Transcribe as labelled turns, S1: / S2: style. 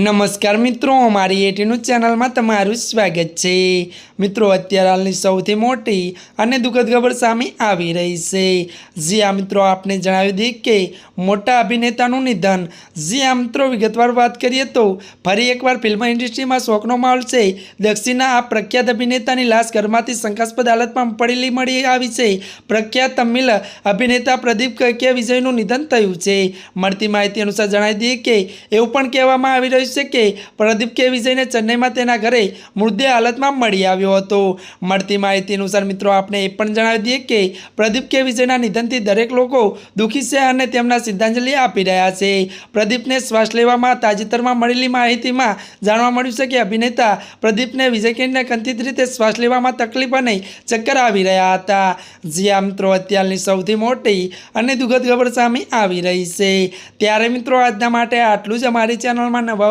S1: નમસ્કાર મિત્રો, અમારી એટીનું ચેનલમાં તમારું સ્વાગત છે. મિત્રો, અત્યારે હાલની સૌથી મોટી અને દુઃખદ ખબર સામે આવી રહી છે. જી આ મિત્રો, આપને જણાવી દઈએ કે મોટા અભિનેતાનું નિધન. જી આ મિત્રો, વિગતવાર વાત કરીએ તો ફરી એકવાર ફિલ્મ ઇન્ડસ્ટ્રીમાં શોકનો માહોલ છે. દક્ષિણના આ પ્રખ્યાત અભિનેતાની લાશ ઘરમાંથી શંકાસ્પદ હાલતમાં પડેલી મળી આવી છે. પ્રખ્યાત તમિલ અભિનેતા પ્રદીપ કૈકિયા વિજયનું નિધન થયું છે. મળતી માહિતી અનુસાર જણાવી દઈએ કે એવું પણ કહેવામાં આવી રહ્યું છે કે પ્રદીપ કે વિજયને ચેન્નઈમાં તેના ઘરે મૃતદેહ હાલતમાં મળી આવ્યો હતો. મળતી માહિતી અનુસાર મિત્રો, આપણે એ પણ જણાવી દઈએ કે પ્રદીપ કે વિજયના નિધનથી દરેક લોકો દુઃખી છે અને તેમના શ્રદ્ધાંજલિ આપી રહ્યા છે. પ્રદીપને શ્વાસ લેવામાં તાજેતરમાં મળેલી માહિતીમાં જાણવા મળ્યું છે કે અભિનેતા પ્રદીપને વિજય કેન્દ્રને કંથિત રીતે શ્વાસ લેવામાં તકલીફ અને ચક્કર આવી રહ્યા હતા. જ્યાં મિત્રો, અત્યારની સૌથી મોટી અને દુઃખદ ખબર સામે આવી રહી છે. ત્યારે મિત્રો, આજના માટે આટલું જ. અમારી ચેનલમાં નવા